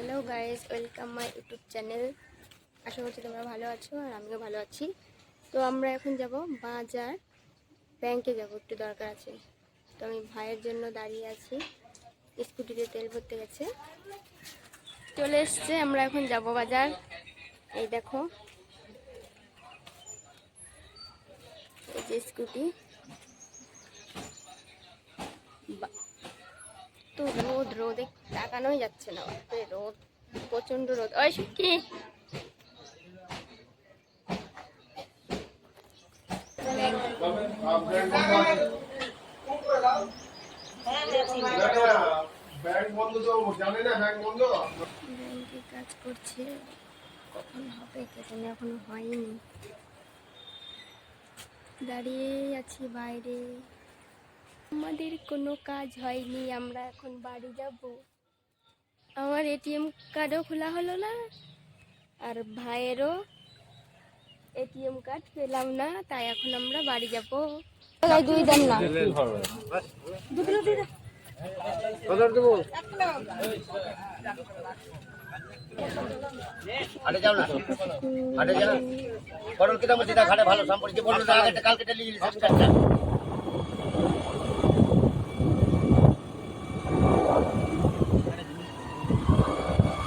Hello guys welcome my YouTube channel আশা করছি তোমরা ভালো আছো আর আমিও ভালো আছি। তো আমরা এখন যাব বাজার। ব্যাংকে যাব, একটু দরকার আছে। তো আমি ভাইয়ের জন্য দাঁড়িয়ে আছি। স্কুটিতে তেল ভরতে গেছে। চলে এসছে, আমরা এখন যাব বাজার। এই দেখো। এই যে স্কুটি। তো রোদ রোদে তাকানোই যাচ্ছে না। রোদ প্রচণ্ড রোদ। ওই কি? কাজ করছে। কখন হবে কে জানে এখনও হয়নি। দাঁড়িয়ে আছি বাইরে। আমাদের কোনো কাজ হয়নি আমরা এখন বাড়ি যাব। আমার এটিএম কার্ডও খোলা হলো না আর ভাইয়েরও এটিএম কার্ড পেলাম না তাই এখন আমরা বাড়ি যাব। দুই দেন না। হাটে যাও না। হাটে যাও পটল কিনা বলছি ঘাটে ভালো বলল না আগে কালকে নিয়ে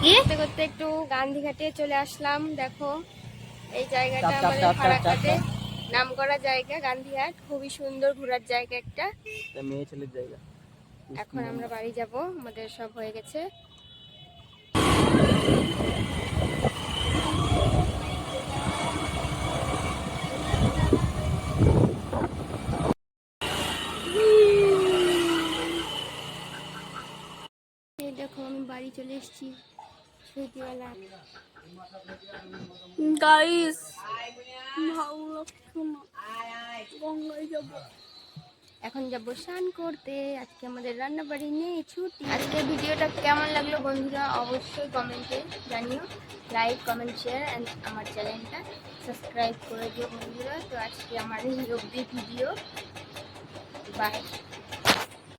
করতে করতে একটু গান্ধীঘাটে চলে আসলাম দেখো। এই জায়গাটা আমাদের ফারাক্কাতে নাম করা জায়গা গান্ধীঘাট খুবই সুন্দর ঘোরার জায়গা একটা। মেয়ে ছেলের জায়গা। এখন আমরা বাড়ি যাব আমাদের সব হয়ে গেছে। দেখো আমি বাড়ি চলে এসেছি। গাইস ভালো যাব। এখন যাব স্নান করতে। আজকে আমাদের রান্না বাড়ি নেই, ছুটি। আজকে ভিডিওটা কেমন লাগল বন্ধুরা অবশ্যই কমেন্টে জানিও। লাইক কমেন্ট শেয়ার অ্যান্ড আমার চ্যানেলটা সাবস্ক্রাইব করে দিও বন্ধুরা। তো আজকে আমার এই অবধি ভিডিও। বাই